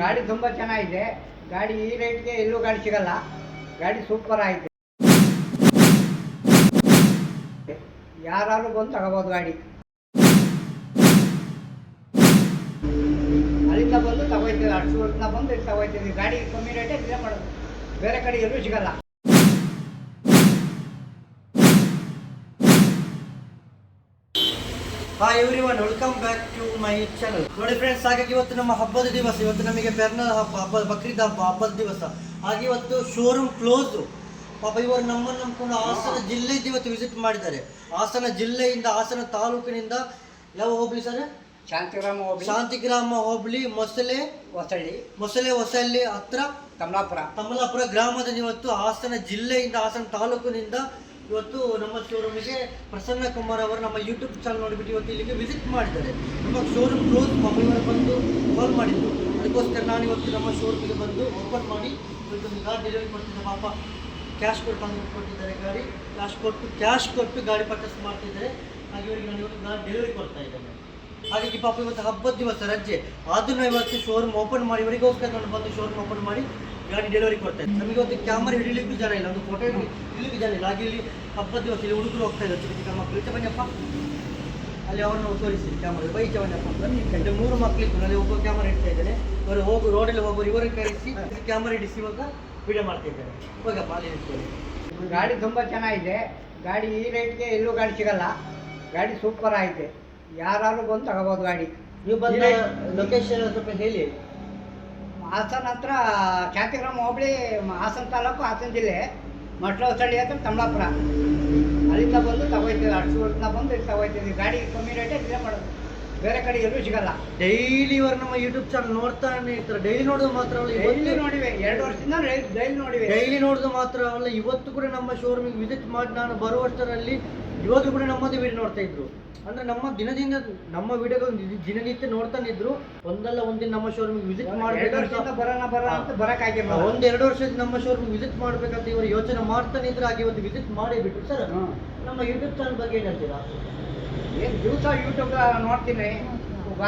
ಗಾಡಿ ತುಂಬಾ ಚೆನ್ನಾಗಿದೆ. ಗಾಡಿ ಈ ರೇಟ್ಗೆ ಎಲ್ಲೂ ಗಾಡಿ ಸಿಗಲ್ಲ. ಗಾಡಿ ಸೂಪರ್ ಆಗಿದೆ. ಯಾರು ಬಂದು ತಗೋಬೋದು ಗಾಡಿ. ಅಲ್ಲಿಂದ ಬಂದು ತಗೋತೀವಿ ಅಷ್ಟು ಬಂದು ತಗೋತೀವಿ ಗಾಡಿ ಕಮ್ಮಿ ರೇಟೇ ಇಲ್ಲೇ ಮಾಡೋದು. ಬೇರೆ ಕಡೆ ಎಲ್ಲೂ ಸಿಗಲ್ಲ. Hi everyone welcome back to my channel ನೋಡಿ ಫ್ರೆಂಡ್ಸ್ ಹಾಗಾಗಿ ಇವತ್ತು ನಮ್ಮ ಹಬ್ಬದ ದಿವಸ ಇವತ್ತು ನಮಗೆ ಪೆರ್ನಲ್ ಹಬ್ಬ ಹಬ್ಬ ಬಕ್ರೀದ್ ಹಬ್ಬ ಹಬ್ಬದ ದಿವಸ. ಹಾಗೆ ಇವತ್ತು ಶೋರೂಮ್ ಕ್ಲೋಸ್ ಪಾಪ ಇವರು ನಮ್ಮನ್ನು ನಂಬ್ಕೊಂಡು ಹಾಸನ ಜಿಲ್ಲೆಯಿಂದ ಇವತ್ತು ವಿಸಿಟ್ ಮಾಡಿದ್ದಾರೆ. ಹಾಸನ ಜಿಲ್ಲೆಯಿಂದ ಹಾಸನ ತಾಲೂಕಿನಿಂದ ಯಾವ ಹೋಬಳಿ ಸರ್? ಶಾಂತಿಗ್ರಾಮ ಹೋಬಳಿ. ಶಾಂತಿಗ್ರಾಮ ಹೋಬಳಿ ಮೊಸಳೆ ಹೊಸಳ್ಳಿ. ಮೊಸಳೆ ಹೊಸಳ್ಳಿ ಹತ್ರ ಕಮಲಾಪುರ. ಕಮಲಾಪುರ ಗ್ರಾಮದಲ್ಲಿ ಇವತ್ತು ಹಾಸನ ಜಿಲ್ಲೆಯಿಂದ ಹಾಸನ ತಾಲೂಕಿನಿಂದ ಇವತ್ತು ನಮ್ಮ ಶೋರೂಮಿಗೆ ಪ್ರಸನ್ನ ಕುಮಾರ್ ಅವರು ನಮ್ಮ ಯೂಟ್ಯೂಬ್ ಚಾನಲ್ ನೋಡಿಬಿಟ್ಟು ಇವತ್ತು ಇಲ್ಲಿಗೆ ವಿಸಿಟ್ ಮಾಡಿದ್ದಾರೆ. ನಮ್ಮ ಶೋರೂಮ್ ಕ್ಲೋಸ್ ಮಂಗಳವಾರ ಬಂದು ಕಾಲ್ ಮಾಡಿದ್ರು. ಅದಕ್ಕೋಸ್ಕರ ನಾನು ಇವತ್ತು ನಮ್ಮ ಶೋರೂಮಿಗೆ ಬಂದು ಓಪನ್ ಮಾಡಿ ಇವತ್ತು ಗಾಡಿ ಡೆಲಿವರಿ ಕೊಡ್ತಿದ್ದೆ ಪಾಪ ಕ್ಯಾಶ್ ಕೊಟ್ಟು ತಂದು ಕೊಟ್ಟಿದ್ದಾರೆ ಗಾಡಿ. ಕ್ಯಾಶ್ ಕೊಟ್ಟು ಕ್ಯಾಶ್ ಕೊಟ್ಟು ಗಾಡಿ ಪರ್ಚೇಸ್ ಮಾಡ್ತಿದ್ದಾರೆ. ಹಾಗೆ ಇವರಿಗೆ ನಾನು ಇವತ್ತು ಗಾಡಿ ಡೆಲಿವರಿ ಕೊಡ್ತಾ ಇದ್ದೇನೆ. ಹಾಗಾಗಿ ಪಾಪ ಇವತ್ತು ಹಬ್ಬದ ದಿವಸ, ರಜೆ. ಆದ್ರೂ ನಾವು ಇವತ್ತು ಶೋರೂಮ್ ಓಪನ್ ಮಾಡಿ, ಇವರಿಗೋಸ್ಕರ ನಾನು ಬಂದು ಶೋರೂಮ್ ಓಪನ್ ಮಾಡಿ ಗಾಡಿ ಡೆಲಿವರಿ ಕೊಡ್ತಾ ಇದ್ದೆ ನಮಗೆ ಇವತ್ತು ಕ್ಯಾಮರಾ ಹಿಡಿಲಿಕ್ಕೂ ಜನ ಇಲ್ಲ, ಒಂದು ಫೋಟೋ ಹಿಡಿಲಿಕ್ಕೂ ಜನ ಇಲ್ಲ. ಹಾಗೆ ಇಲ್ಲಿ ಹಬ್ಬದ ದಿವಸ ಇಲ್ಲಿ ಹುಡುಗರು ಹೋಗ್ತಾ ಇದ್ದಾರೆ. ಚಿಕ್ಕ ಚಿಕ್ಕ ಮಕ್ಕಳು ಚವನ್ಯಪ್ಪ, ಅಲ್ಲಿ ಅವ್ರನ್ನ ತೋರಿಸಿ ಕ್ಯಾಮರಾ ಬೈ ಚವನ್ಯಪ್ಪ ಇಲ್ಲಿ ಮೂರು ಮಕ್ಕಳಿತ್ತು ನಾನು ಒಬ್ಬ ಕ್ಯಾಮರಾ ಇಡ್ತಾ ಇದ್ದೇನೆ. ಅವರು ಹೋಗು ರೋಡಲ್ಲಿ ಹೋಗೋರು ಇವರನ್ನು ಕರೆಸಿ ಕ್ಯಾಮರಾ ಇಡಿಸಿ ಇವಾಗ ವಿಡಿಯೋ ಮಾಡ್ತಾ ಹೋಗಪ್ಪ, ಅಲ್ಲಿ ಗಾಡಿ ತುಂಬ ಚೆನ್ನಾಗಿದೆ. ಗಾಡಿ ಈ ರೇಟ್ಗೆ ಎಲ್ಲೂ ಗಾಡಿ ಸಿಗಲ್ಲ. ಗಾಡಿ ಸೂಪರ್ ಆಗಿದೆ. ಯಾರಾದ್ರೂ ಬಂದು ತಗೋಬೋದು ಗಾಡಿ. ನೀವು ಬಂದ ಲೊಕೇಶನ್ ಸ್ವಲ್ಪ ಹೇಳಿ. ಹಾಸನ ಹತ್ರ ಖ್ಯಾತಿಗ್ರಾಮ ಹೋಬಳಿ ಹಾಸನ ತಾಲೂಕು ಹಾಸನ ಜಿಲ್ಲೆ. ಮಟ್ಲ ಹೊಸಳ್ಳಿ ಹತ್ರ ತಮ್ಮಾಪುರ ಅಲ್ಲಿಂದ ಬಂದು ತಗೋಯ್ತೀವಿ ಅಷ್ಟು ಬಂದು ಇಲ್ಲಿ ತಗೋಯ್ತೀವಿ. ಗಾಡಿ ಕಮ್ಮಿ ರೇಟೇ ಇಲ್ಲೇ ಮಾಡೋದು. ಬೇರೆ ಕಡೆ ಎಲ್ಲೂ ಸಿಗಲ್ಲ. ಡೈಲಿ ಇವರು ನಮ್ಮ ಯೂಟ್ಯೂಬ್ ಚಾನಲ್ ನೋಡ್ತಾನೆ ಇರ್ತಾರೆ. ಡೈಲಿ ನೋಡೋದು ಮಾತ್ರ ಅಲ್ಲ ಡೈಲಿ ನೋಡಿವೆ. ಎರಡು ವರ್ಷದಿಂದ ಡೈಲಿ ನೋಡಿವೆ. ಡೈಲಿ ನೋಡೋದು ಮಾತ್ರ ಅಲ್ಲ ಇವತ್ತು ಕೂಡ ನಮ್ಮ ಶೋರೂಮಿಗೆ ವಿಸಿಟ್ ಮಾಡಿ ನಾನು ಬರುವಷ್ಟರಲ್ಲಿ ಇವತ್ತು ಕೂಡ ನಮ್ಮದು ವಿಡಿಯೋ ನೋಡ್ತಾ ಇದ್ರು. ಅಂದ್ರೆ ನಮ್ಮ ದಿನದಿಂದ ನಮ್ಮ ವಿಡಿಯೋ ದಿನನಿತ್ಯ ನೋಡ್ತಾನೆ ಇದ್ರು. ಒಂದಲ್ಲ ಒಂದಿನ ನಮ್ಮ ಶೋರೂಮಿಗೆ ವಿಸಿಟ್ ಎರಡು ಮಾಡಬೇಕು ವರ್ಷದಿಂದ ಬರೋಣ ಬರ ಅಂತ ಒಂದ್ ಎರಡು ವರ್ಷದ ನಮ್ಮ ಶೋರೂಮ್ ವಿಸಿಟ್ ಮಾಡ್ಬೇಕಂತ ಇವರು ಯೋಚನೆ ಮಾಡ್ತಾನೆ ಇದ್ರು. ಹಾಗೆ ಒಂದು ವಿಸಿಟ್ ಮಾಡಿ ಬಿಟ್ರು. ಸರ್ ನಮ್ಮ ಯೂಟ್ಯೂಬ್ ಚಾನಲ್ ಬಗ್ಗೆ ಏನ್ ಹೇಳ್ತೀರಾ? ಏನು ದಿವಸ ಯೂಟ್ಯೂಬ್ ನೋಡ್ತೀನಿ.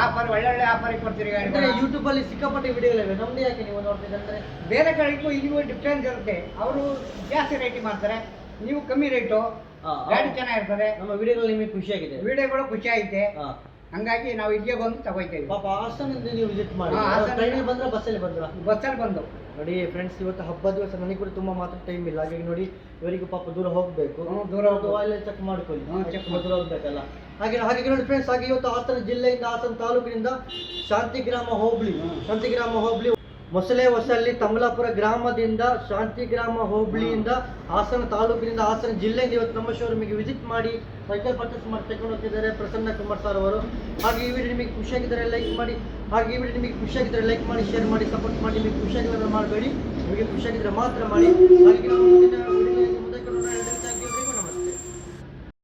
ಆಫರ್ ಒಳ್ಳೊಳ್ಳೆ ಆಫರ್ ಕೊಡ್ತೀರಿ ಅಂದ್ರೆ ಯೂಟ್ಯೂಬ್ ಅಲ್ಲಿ ಸಿಕ್ಕಾಪಟ್ಟೆ ವಿಡಿಯೋಗಳಿವೆ ನಮ್ದು ಯಾಕೆ ನೀವು ನೋಡ್ತಿದ್ರೆ ಅಂದ್ರೆ ಬೇರೆ ಕಡೆಗೂ ಇಲ್ಲಿಗೂ ಡಿಫ್ರೆನ್ಸ್ ಇರುತ್ತೆ. ಅವರು ಜಾಸ್ತಿ ರೇಟಿಂಗ್ ಮಾಡ್ತಾರೆ ನೀವು ಕಮ್ಮಿ ರೇಟು ಗಾಡಿ. ಚೆನ್ನಾಗಿರ್ತದೆ. ನಮ್ಮ ವಿಡಿಯೋಗಳು ನಿಮಗೆ ಖುಷಿಯಾಗಿದೆ. ವಿಡಿಯೋಗಳು ಖುಷಿ ಐತೆ. ಹಂಗಾಗಿ ನಾವು ಇಲ್ಲಿಗೆ ಬಂದು ತಗೋತೀವಿ ಪಾಪ ಹಾಸನದಿಂದ ನೀವು ವಿಸಿಟ್ ಮಾಡಿ. ಹಾ, ಹಾಸನ- ಟ್ರೈನಲ್ಲಿ ಬಂದ್ರೆ ಬಸ್ಸಲ್ಲಿ ಬಂದ್ರ? ಬಸ್ಸಲ್ಲಿ ಬಂದು. ನೋಡಿ ಫ್ರೆಂಡ್ಸ್ ಇವತ್ತು ಹಬ್ಬ ದಿವಸ ನನಗೆ ಕೂಡ ತುಂಬಾ ಮಾತ್ರ ಟೈಮ್ ಇಲ್ಲ. ಹಾಗಾಗಿ ನೋಡಿ ಇವರಿಗೂ ಪಾಪ ದೂರ ಹೋಗ್ಬೇಕು. ಹ್ಮ್, ದೂರ ಹೋಗ್ಬೇಕು. ಆಯಿಲ್ ಚೆಕ್ ಮಾಡ್ಕೊಳ್ಳಿ. ಚೆಕ್ check ದೂರ ಹೋಗ್ಬೇಕಲ್ಲ? ಹಾಗೆ ಹಾಗೆ ನೋಡಿ ಫ್ರೆಂಡ್ಸ್ ಹಾಗೆ ಇವತ್ತು ಹಾಸನ ಜಿಲ್ಲೆಯಿಂದ ಹಾಸನ ತಾಲೂಕಿನಿಂದ ಶಾಂತಿಗ್ರಾಮ ಹೋಬಳಿ. ಶಾಂತಿಗ್ರಾಮ ಹೋಬಳಿ ಮೊಸಳೆ ಹೊಸಳ್ಳಿ ತಮಲಾಪುರ ಗ್ರಾಮದಿಂದ ಶಾಂತಿ ಗ್ರಾಮ ಹೋಬಳಿಯಿಂದ ಹಾಸನ ತಾಲೂಕಿನಿಂದ ಹಾಸನ ಜಿಲ್ಲೆಯಿಂದ ಇವತ್ತು ನಮ್ಮ ಶೋರೂಮಿಗೆ ವಿಸಿಟ್ ಮಾಡಿ ಸೈಕಲ್ ಪರ್ಚೇಸ್ ಮಾಡಿ ತಗೊಂಡು ಹೋಗ್ತಿದ್ದಾರೆ ಪ್ರಸನ್ನ ಕುಮಾರ್ ಸರ್ ಅವರು. ಹಾಗೆ ಈ ವಿಡಿಯೋ ನಿಮಗೆ ಖುಷಿಯಾಗಿದ್ದರೆ ಲೈಕ್ ಮಾಡಿ, ಹಾಗೆ ಈ ವಿಡಿಯೋ ನಿಮಗೆ ಖುಷಿಯಾಗಿದ್ದರೆ ಲೈಕ್ ಮಾಡಿ ಶೇರ್ ಮಾಡಿ ಸಪೋರ್ಟ್ ಮಾಡಿ, ನಿಮಗೆ ಖುಷಿಯಾಗಿದ್ರೆ ಮಾಡಬೇಡಿ. ನಿಮಗೆ ಖುಷಿಯಾಗಿದ್ದರೆ ಮಾತ್ರ ಮಾಡಿ. ಹಾಗೆ